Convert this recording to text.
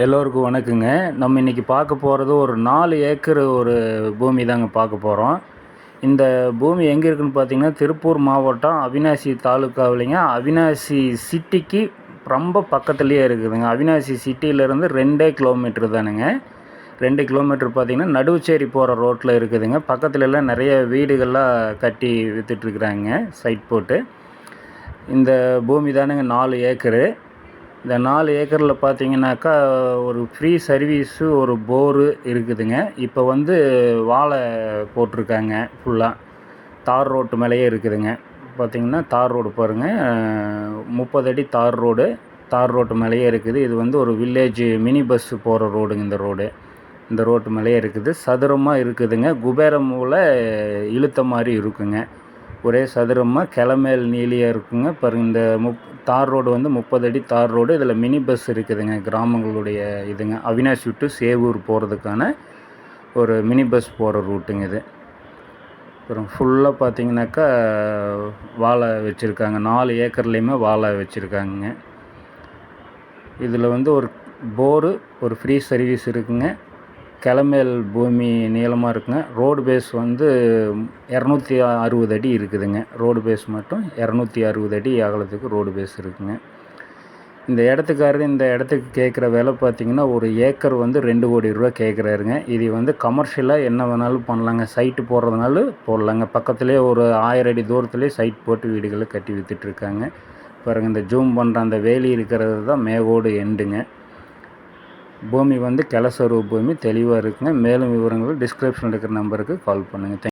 எல்லோருக்கும் வணக்கங்க. நம்ம இன்றைக்கி பார்க்க போகிறது ஒரு நாலு ஏக்கர் ஒரு பூமி தாங்க பார்க்க போகிறோம் இந்த பூமி எங்கே இருக்குதுன்னு பார்த்தீங்கன்னா திருப்பூர் மாவட்டம் அவினாசி தாலுக்காவிலைங்க அவினாசி சிட்டிக்கு ரொம்ப பக்கத்துலேயே இருக்குதுங்க. அவினாசி சிட்டியிலேருந்து ரெண்டே கிலோமீட்டர் தானுங்க. ரெண்டு கிலோமீட்டர் பார்த்திங்கன்னா நடுவுச்சேரி போகிற ரோட்டில் இருக்குதுங்க. பக்கத்துலலாம் நிறைய வீடுகள்லாம் கட்டி விற்றுட்ருக்குறாங்க சைட் போட்டு. இந்த பூமி தானுங்க நாலு ஏக்கரு. இந்த நாலு ஏக்கரில் பார்த்தீங்கன்னாக்கா ஒரு ஃப்ரீ சர்வீஸு ஒரு போரு இருக்குதுங்க. இப்போ வந்து வாழை போட்டிருக்காங்க ஃபுல்லாக தார் ரோட்டு மேலேயே இருக்குதுங்க. பார்த்தீங்கன்னா தார் ரோடு பாருங்கள் முப்பது அடி தார் ரோடு. தார் ரோட்டு மேலேயே இருக்குது. இது வந்து ஒரு வில்லேஜ் மினி பஸ்ஸு போகிற ரோடுங்க இந்த ரோடு. இந்த ரோட்டு மேலேயே இருக்குது. சதுரமாக இருக்குதுங்க. குபேரம் மூல இழுத்த மாதிரி இருக்குங்க. ஒரே சதுரமாக கிளமேல் நீலியாக இருக்குங்க. பாருங்க இந்த முப் தார் ரோடு வந்து முப்பது அடி தார் ரோடு. இதில் மினி பஸ் இருக்குதுங்க கிராமங்களுடைய இதுங்க. அவினாஷ் விட்டு சேவூர் போகிறதுக்கான ஒரு மினி பஸ் போகிற ரூட்டுங்க இது. அப்புறம் ஃபுல்லாக பார்த்தீங்கன்னாக்கா வாழை வச்சுருக்காங்க. நாலு ஏக்கர்லேயுமே வாழை வச்சுருக்காங்க இதில் வந்து ஒரு போரு ஒரு ஃப்ரீ சர்வீஸ் இருக்குங்க. கிளமேல் பூமி நீளமாக இருக்குங்க. ரோடு பேஸ் வந்து இரநூத்தி அறுபது அடி இருக்குதுங்க. ரோடு பேஸ் மட்டும் இரநூத்தி அறுபது அடி அகலத்துக்கு ரோடு பேஸ் இருக்குங்க. இந்த இடத்துக்காரரு இந்த இடத்துக்கு கேட்குற விலை பார்த்தீங்கன்னா ஒரு ஏக்கர் வந்து ரெண்டு கோடி ரூபா கேட்குறாருங்க இது வந்து கமர்ஷியலாக என்ன வேணாலும் பண்ணலாங்க. சைட்டு போடுறதுனாலும் போடலாங்க. பக்கத்துலேயே ஒரு ஆயிரம் அடி தூரத்துலேயே சைட் போட்டு வீடுகளை கட்டி விற்றுட்ருக்காங்க பாருங்கள் இந்த ஜூம் பண்ணுற அந்த வேலி இருக்கிறது தான் மேகோடு எண்டுங்க பூமி வந்து கிளசரு பூமி தெளிவாக இருக்குங்க. மேலும் விவரங்கள் டிஸ்கிரிப்ஷனில் இருக்கிற நம்பருக்கு கால் பண்ணுங்கள்